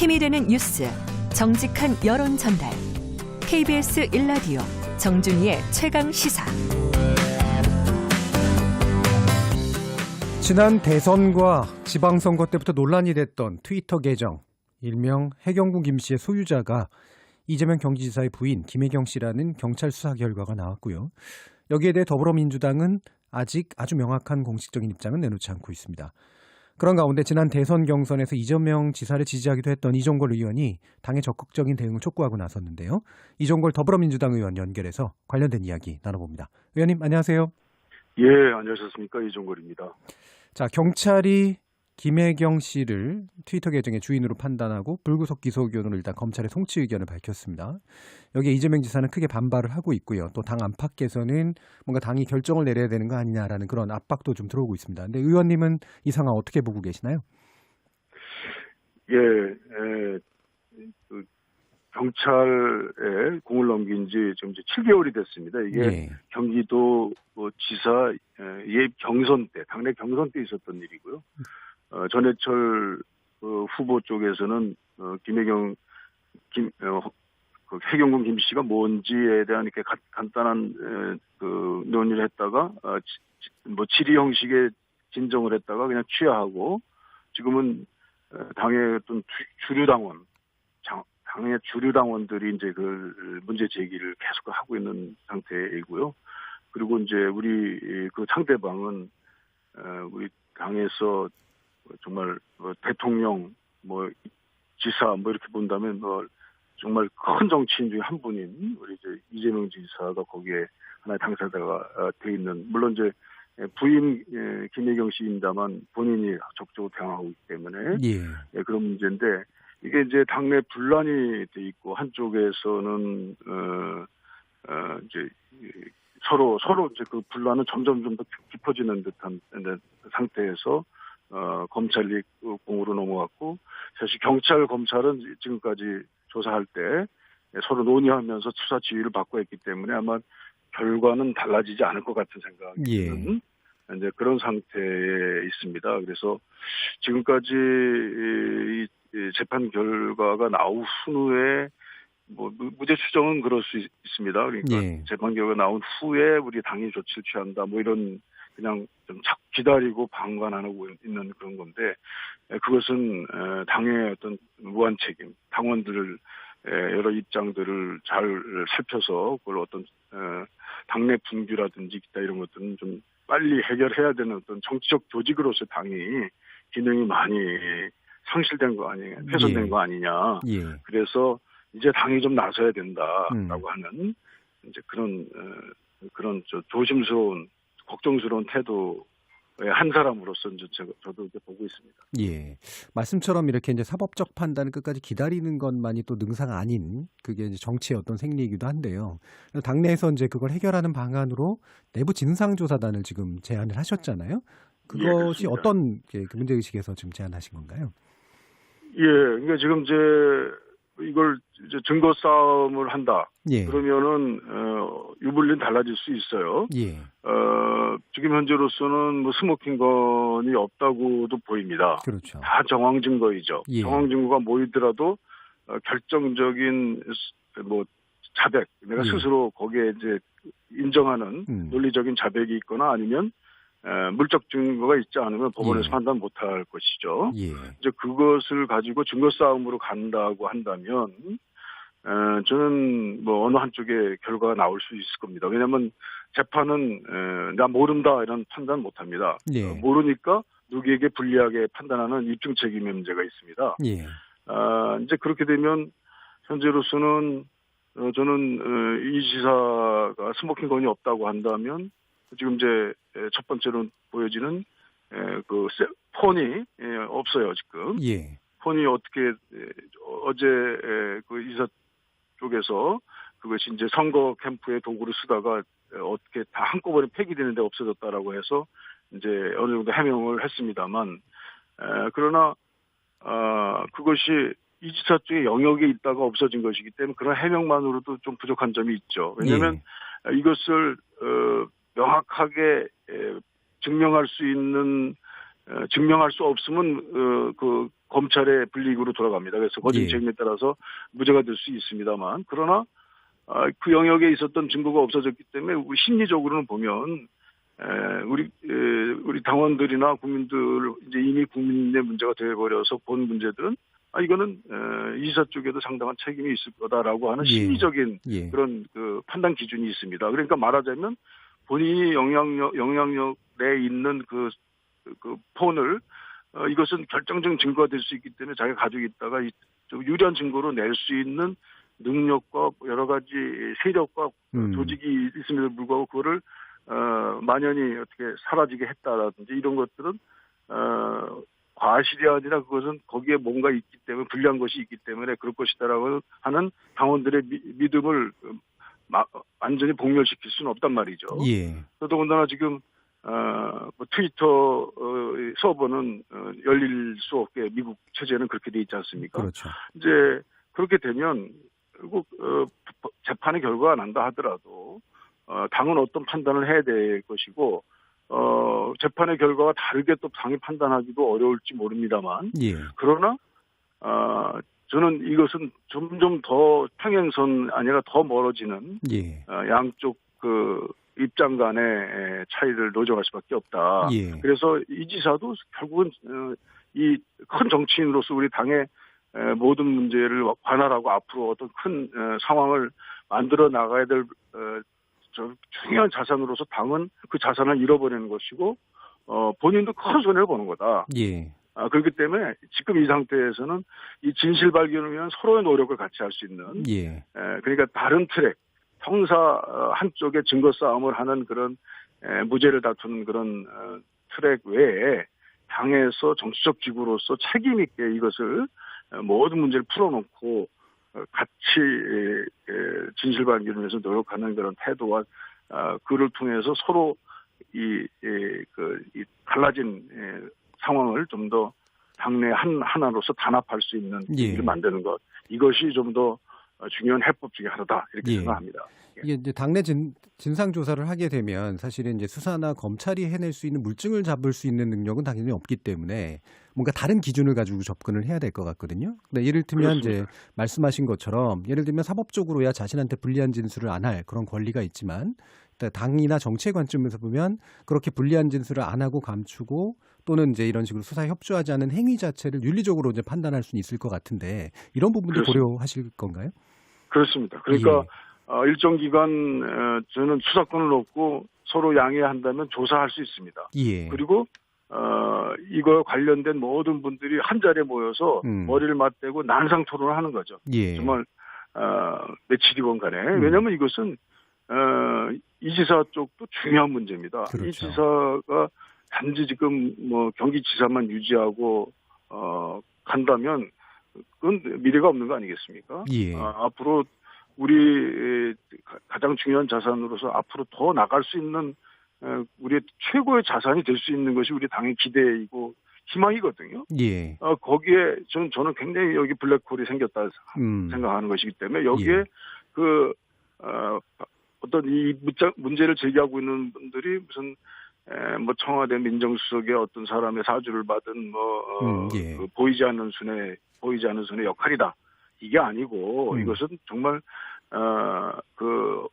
힘이 되는 뉴스, 정직한 여론 전달. KBS 1라디오 정준이의 최강 시사. 지난 대선과 지방선거 때부터 논란이 됐던 트위터 계정 일명 해경군 김 씨의 소유자가 이재명 경기지사의 부인 김혜경 씨라는 경찰 수사 결과가 나왔고요. 여기에 대해 더불어민주당은 아직 아주 명확한 공식적인 입장은 내놓지 않고 있습니다. 그런 가운데 지난 대선 경선에서 이재명 지사를 지지하기도 했던 이종걸 의원이 당의 적극적인 대응을 촉구하고 나섰는데요. 이종걸 더불어민주당 의원 연결해서 관련된 이야기 나눠봅니다. 의원님 안녕하세요. 예, 안녕하셨습니까. 이종걸입니다. 자, 경찰이 김혜경 씨를 트위터 계정의 주인으로 판단하고 불구속 기소 의견으로 일단 검찰에 송치 의견을 밝혔습니다. 여기에 이재명 지사는 크게 반발을 하고 있고요. 또 당 안팎에서는 뭔가 당이 결정을 내려야 되는 거 아니냐라는 그런 압박도 좀 들어오고 있습니다. 근데 의원님은 이 상황 어떻게 보고 계시나요? 예, 에, 그 경찰에 공을 넘긴 지 지금 이제 7개월이 됐습니다. 이게 예. 경기도 뭐 지사 에, 예 경선 때, 당내 경선 때 있었던 일이고요. 어, 전해철 어, 후보 쪽에서는 어, 김혜경 김 어, 그 해경군 김 씨가 뭔지에 대한 이렇게 가- 간단한 에, 그 논의를 했다가 어, 지- 지- 뭐 질의 형식의 진정을 했다가 그냥 취하하고 지금은 어, 당의 어떤 주- 주류 당원, 장- 당의 주류 당원들이 이제 그 문제 제기를 계속 하고 있는 상태이고요. 그리고 이제 우리 이그 상대방은 어, 우리 당에서 정말 뭐 대통령, 뭐 지사 뭐 이렇게 본다면 뭐 정말 큰 정치인 중에 한 분인 우리 이제 이재명 지사가 거기에 하나의 당사자가 어, 돼 있는 물론 이제 부인 예, 김혜경 씨입니다만 본인이 적극적으로 대응하고 있기 때문에 예. 예, 그런 문제인데 이게 이제 당내 분란이 돼 있고 한쪽에서는 어, 어 이제 이 서로 서로 이제 그 분란은 점점 좀 더 깊어지는 듯한 상태에서 어 검찰이 그 공으로 넘어갔고 사실 경찰 검찰은 지금까지 조사할 때 서로 논의하면서 수사 지휘를 받고 했기 때문에 아마 결과는 달라지지 않을 것 같은 생각이 예. 드는 이제 그런 상태에 있습니다. 그래서 지금까지 이, 이 재판 결과가 나온 후에 뭐 무- 무죄 추정은 그럴 수 있, 습니다 그러니까 예. 재판 결과 나온 후에 우리 당이 조치를 취한다. 뭐 이런 그냥 좀착 기다리고 방관하고 있는 그런 건데 에, 그것은 에, 당의 어떤 무한 책임, 당원들을 에, 여러 입장들을 잘 살펴서 그걸 어떤 에, 당내 분규라든지 기타 이런 것들은 좀 빨리 해결해야 되는 어떤 정치적 조직으로서 당이 기능이 많이 상실된 거 아니냐, 훼손된 예. 거 아니냐. 예. 그래서 이제 당이 좀 나서야 된다라고 음. 하는 이제 그런 어, 그런 저 조심스러운 걱정스러운 태도의 한 사람으로서 이제 제가 저도 이렇게 보고 있습니다. 예. 말씀처럼 이렇게 이제 사법적 판단을 끝까지 기다리는 것만이 또 능사가 아닌 그게 이제 정치의 어떤 생리이기도 한데요. 당내에서 이제 그걸 해결하는 방안으로 내부 진상조사단을 지금 제안을 하셨잖아요. 그것이 그렇습니다. 어떤 게그 문제의식에서 지금 제안하신 건가요? 예, 그러니까 지금 이제 이걸 이제 증거 싸움을 한다. 예. 그러면은 어, 유불리는 달라질 수 있어요. 예. 어, 지금 현재로서는 뭐 스모킹건이 없다고도 보입니다. 그렇죠. 다 정황 증거이죠. 예. 정황 증거가 모이더라도 어, 결정적인 스- 뭐 자백, 내가 예. 스스로 거기에 이제 인정하는 음. 논리적인 자백이 있거나 아니면 에, 물적 증거가 있지 않으면 법원에서 예. 판단 못할 것이죠. 예. 이제 그것을 가지고 증거 싸움으로 간다고 한다면 에, 저는 뭐 어느 한쪽의 결과가 나올 수 있을 겁니다. 왜냐하면 재판은 에, 나 모른다 이런 판단 못합니다. 예. 어, 모르니까 누구에게 불리하게 판단하는 입증 책임의 문제가 있습니다. 예. 아, 이제 그렇게 되면 현재로서는 어, 저는 어, 이 지사가 스모킹 건이 없다고 한다면 지금 이제 에, 첫 번째로 보여지는 에, 그 세- 폰이 에, 없어요 지금 예. 폰이 어떻게 에, 어제 에, 그 이사 쪽에서 그것이 이제 선거 캠프의 도구를 쓰다가 에, 어떻게 다 한꺼번에 폐기되는데 없어졌다라고 해서 이제 어느 정도 해명을 했습니다만 에, 그러나 아 그것이 이 지사 쪽의 영역에 있다가 없어진 것이기 때문에 그런 해명만으로도 좀 부족한 점이 있죠. 왜냐하면 예. 이것을 어, 명확하게 에, 증명할 수 있는 어, 증명할 수 없으면 어, 그 검찰의 불이익으로 돌아갑니다. 그래서 거짓 예. 책임에 따라서 무죄가 될 수 있습니다만 그러나 아, 그 영역에 있었던 증거가 없어졌기 때문에 심리적으로는 보면 에, 우리 에, 우리 당원들이나 국민들 이제 이미 국민의 문제가 되어버려서 본 문제들은 아 이거는 에, 이사 쪽에도 상당한 책임이 있을 거다라고 하는 예. 심리적인 예. 그런 그 판단 기준이 있습니다. 그러니까 말하자면 본인이 영향력 영향력 내에 있는 그, 그, 그 폰을 어, 이것은 결정적인 증거가 될 수 있기 때문에 자기가 가지고 있다가 이, 좀 유리한 증거로 낼 수 있는 능력과 여러 가지 세력과 음. 조직이 있음에도 불구하고 그거를 어, 만연히 어떻게 사라지게 했다라든지 이런 것들은 어, 과실이 아니라 그것은 거기에 뭔가 있기 때문에 불리한 것이 있기 때문에 그럴 것이다라고 하는 당원들의 미, 믿음을 마- 완전히 복멸시킬 수는 없단 말이죠. 예. 더더군다나 지금 어, 뭐 트위터 어, 서버는 어, 열릴 수 없게 미국 체제는 그렇게 돼 있지 않습니까? 그렇죠. 이제 그렇게 되면 결국 어, 재판의 결과가 난다 하더라도 어, 당은 어떤 판단을 해야 될 것이고 어, 재판의 결과가 다르게 또 당이 판단하기도 어려울지 모릅니다만 예. 그러나 어, 저는 이것은 점점 더 평행선 아니라 더 멀어지는 예. 어, 양쪽 그 입장 간의 에, 차이를 노정할 수밖에 없다. 예. 그래서 이 지사도 결국은 어, 이큰 정치인으로서 우리 당의 에, 모든 문제를 관할하고 앞으로 어떤 큰 어, 상황을 만들어 나가야 될 중요한 자산으로서 당은 그 자산을 잃어버리는 것이고 어, 본인도 큰 손해를 보는 거다. 예. 아, 그렇기 때문에 지금 이 상태에서는 이 진실 발견을 위한 서로의 노력을 같이 할 수 있는 예. 에, 그러니까 다른 트랙, 형사 어, 한쪽에 증거 싸움을 하는 그런 에, 무죄를 다투는 그런 어, 트랙 외에 당에서 정치적 기구로서 책임 있게 이것을 어, 모든 문제를 풀어놓고 어, 같이 진실 발견을 위해서 노력하는 그런 태도와 어, 그를 통해서 서로 이, 에, 그, 이 갈라진 에, 상황을 좀 더 당내 한 하나로서 단합할 수 있는 예. 일을 만드는 것 이것이 좀 더 중요한 해법 중에 하나다 이렇게 예. 생각합니다. 이게 이제 당내 진, 진상 조사를 하게 되면 사실은 이제 수사나 검찰이 해낼 수 있는 물증을 잡을 수 있는 능력은 당연히 없기 때문에 뭔가 다른 기준을 가지고 접근을 해야 될 것 같거든요. 근데 예를 들면 이제 그렇습니다. 말씀하신 것처럼 예를 들면 사법적으로야 자신한테 불리한 진술을 안 할 그런 권리가 있지만 당이나 정치의 관점에서 보면 그렇게 불리한 진술을 안 하고 감추고 또는 이제 이런 식으로 수사에 협조하지 않은 행위 자체를 윤리적으로 이제 판단할 수는 있을 것 같은데 이런 부분도 그렇습니다. 고려하실 건가요? 그렇습니다. 그러니까 예. 어, 일정 기간 어, 저는 수사권을 얻고 서로 양해한다면 조사할 수 있습니다. 예. 그리고 어, 이거 관련된 모든 분들이 한 자리에 모여서 음. 머리를 맞대고 난상 토론을 하는 거죠. 예. 정말 어, 며칠이건 간에 음. 왜냐하면 이것은 어, 이 지사 쪽도 중요한 문제입니다. 이 그렇죠. 지사가 단지 지금 뭐 경기지사만 유지하고 어, 간다면 그건 미래가 없는 거 아니겠습니까? 예. 아, 앞으로 우리 가- 가장 중요한 자산으로서 앞으로 더 나갈 수 있는 에, 우리의 최고의 자산이 될 수 있는 것이 우리 당의 기대이고 희망이거든요. 예. 어, 거기에 저는 저는 굉장히 여기 블랙홀이 생겼다 음. 생각하는 것이기 때문에 여기에 예. 그 어, 어떤 이 문제를 제기하고 있는 분들이 무슨 에, 뭐 청와대 민정수석의 어떤 사람의 사주를 받은 뭐 어, 음, 예. 그 보이지 않는 순의 보이지 않는 순의 역할이다 이게 아니고 음. 이것은 정말 어 그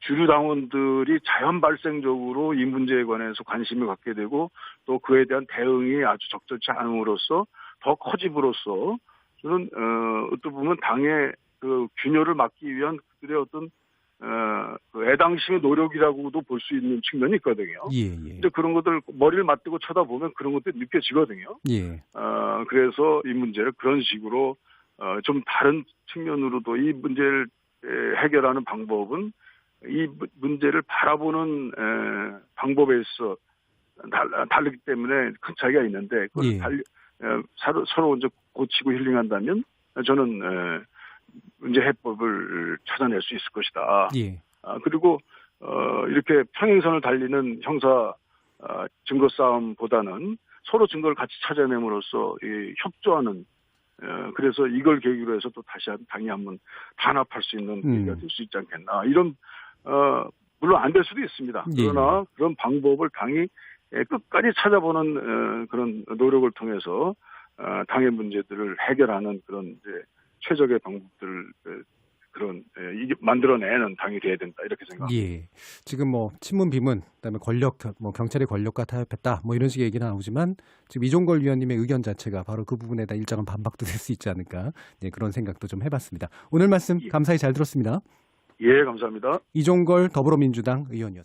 주류 당원들이 자연 발생적으로 이 문제에 관해서 관심을 갖게 되고 또 그에 대한 대응이 아주 적절치 않음으로써 더 커짐으로써 저는 어 어떻게 보면 당의 그 균열을 막기 위한 그들의 어떤 어 그 애당심의 노력이라고도 볼 수 있는 측면이 있거든요. 예, 예. 근데 그런 것들 머리를 맞대고 쳐다보면 그런 것들이 느껴지거든요. 예. 어 그래서 이 문제를 그런 식으로 어 좀 다른 측면으로도 이 문제를 에, 해결하는 방법은 이 무- 문제를 바라보는 에, 방법에 있어 달, 다르기 때문에 큰 차이가 있는데 그걸 예. 달, 에, 서로, 서로 이제 고치고 힐링한다면 저는 에, 문제 해법을 찾아낼 수 있을 것이다. 예. 아, 그리고 어, 이렇게 평행선을 달리는 형사 아, 증거 싸움보다는 서로 증거를 같이 찾아냄으로써 이 협조하는 어, 그래서 이걸 계기로 해서 또 다시 한 당이 한번 단합할 수 있는 음. 계기가 될수 있지 않겠나 이런 어, 물론 안 될 수도 있습니다. 예. 그러나 그런 방법을 당이 예, 끝까지 찾아보는 어, 그런 노력을 통해서 어, 당의 문제들을 해결하는 그런 이제 최적의 방법들을 어, 그런 예, 이게 만들어내는 당이 돼야 된다 이렇게 생각합니다. 예. 지금 뭐 친문 비문 그다음에 권력 뭐 경찰의 권력과 타협했다 뭐 이런 식의 얘기는 나오지만 지금 이종걸 위원님의 의견 자체가 바로 그 부분에 다 일정한 반박도 될 수 있지 않을까 예, 그런 생각도 좀 해봤습니다. 오늘 말씀 예. 감사히 잘 들었습니다. 예, 감사합니다. 이종걸 더불어민주당 의원이었습니다.